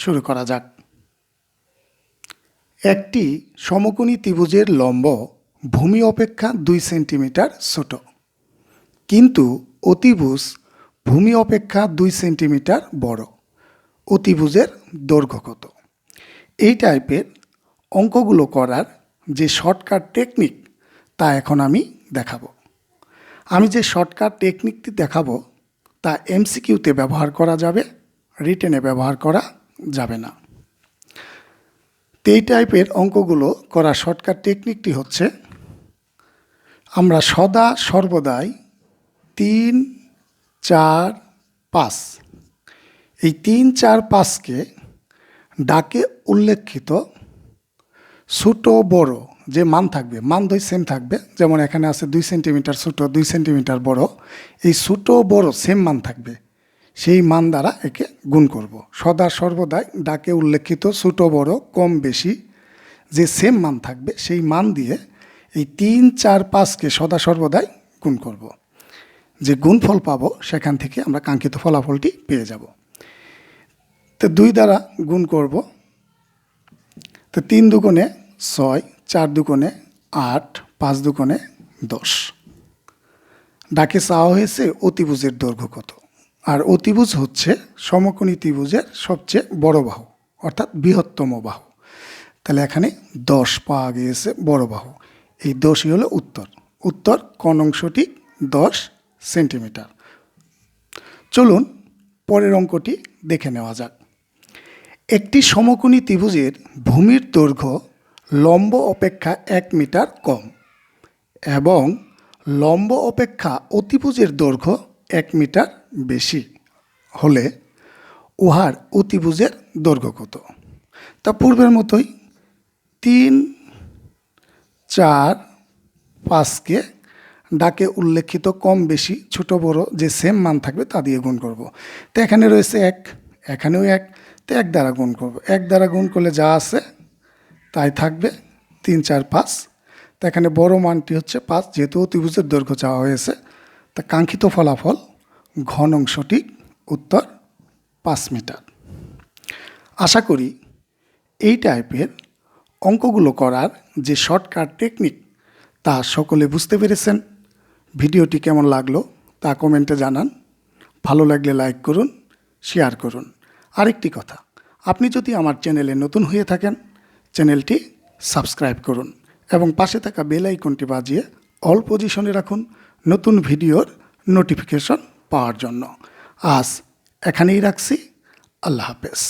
শুরু করা যাক। একটি সমকোণী ত্রিভুজের লম্ব ভূমি অপেক্ষা দুই সেন্টিমিটার ছোট। কিন্তু অতিভুজ ভূমি অপেক্ষা দুই সেন্টিমিটার বড়। অতিভুজের দৈর্ঘ্য কত? এই টাইপের অঙ্কগুলো করার যে শর্টকাট টেকনিক, তা এখন আমি দেখাবো। আমি যে শর্টকাট টেকনিকটি দেখাবো, তা এমসিকিউতে ব্যবহার করা যাবে, রিটেনে ব্যবহার করা যাবে না। এই টাইপের অঙ্কগুলো করা শর্টকাট টেকনিকটি হচ্ছে, আমরা সদা সর্বদাই তিন, চার, পাঁচ। এই তিন, চার, পাঁচকে ডাকে উল্লেখিত ছোট, বড়, যে মান থাকবে, মান দুই সেম থাকবে, যেমন এখানে আছে দুই সেন্টিমিটার ছোট, দুই সেন্টিমিটার বড়। এই ছোট, বড়, সেম মান থাকবে। সেই মান দ্বারা একে গুণ করব। সদা সর্বদাই ডাকে উল্লেখিত ছোট বড় কম বেশি যে সেম মান থাকবে সেই মান দিয়ে এই তিন, চার, পাঁচকে সদা সর্বদাই গুণ করব। যে গুণফল পাবো সেখান থেকে আমরা কাঙ্ক্ষিত ফলাফলটি পেয়ে যাব। তো দুই দ্বারা গুণ করব। তো তিন দুগুণে ছয়, চার দুগুণে আট, পাঁচ দুগুণে দশ। ডাকে চাওয়া হয়েছে অতিভুজের দৈর্ঘ্য কত? আর অতিভুজ হচ্ছে সমকোণী ত্রিভুজের সবচেয়ে বড় বাহু, অর্থাৎ বৃহত্তম বাহু। তাহলে এখানে দশ পাওয়া গিয়েছে বড় বাহু। এই দশই হলো উত্তর। উত্তর কোন অংশটি? দশ সেন্টিমিটার। চলুন পরের অঙ্কটি দেখে নেওয়া যাক। একটি সমকোণী ত্রিভুজের ভূমির দৈর্ঘ্য লম্ব অপেক্ষা এক মিটার কম এবং লম্ব অপেক্ষা অতিভুজের দৈর্ঘ্য এক মিটার বেশি হলে উহার অতিভুজের দৈর্ঘ্য কত? তা পূর্বের মতোই তিন, চার, পাঁচকে ডাকে উল্লেখিত কম বেশি, ছোট বড় যে সেম মান থাকবে তা দিয়ে গুণ করব। তো এখানে রয়েছে এক, এখানেও এক, তো এক দ্বারা গুণ করব। এক দ্বারা গুণ করলে যা আছে তাই থাকবে তিন, চার, পাঁচ। তো এখানে বড় মানটি হচ্ছে পাঁচ, যেহেতু অতিভুজের দৈর্ঘ্য চাওয়া হয়েছে। তা কাঙ্ক্ষিত ফলাফল ঘন অংশটি উত্তর পাঁচ মিটার। আশা করি এই টাইপের অঙ্কগুলো করার যে শর্টকাট টেকনিক তা সকলে বুঝতে পেরেছেন। ভিডিওটি কেমন লাগল তা কমেন্টে জানান। ভালো লাগলে লাইক করুন শেয়ার করুন। আরেকটি কথা, আপনি যদি আমার চ্যানেলে নতুন হয়ে থাকেন, চ্যানেলটি সাবস্ক্রাইব করুন এবং পাশে থাকা বেল আইকনটি বাজিয়ে অল পজিশনে রাখুন। নতুন ভিডিওর নোটিফিকেশন পাওয়ার জন্য। আজ এখানেই রাখছি। আল্লাহ হাফেজ।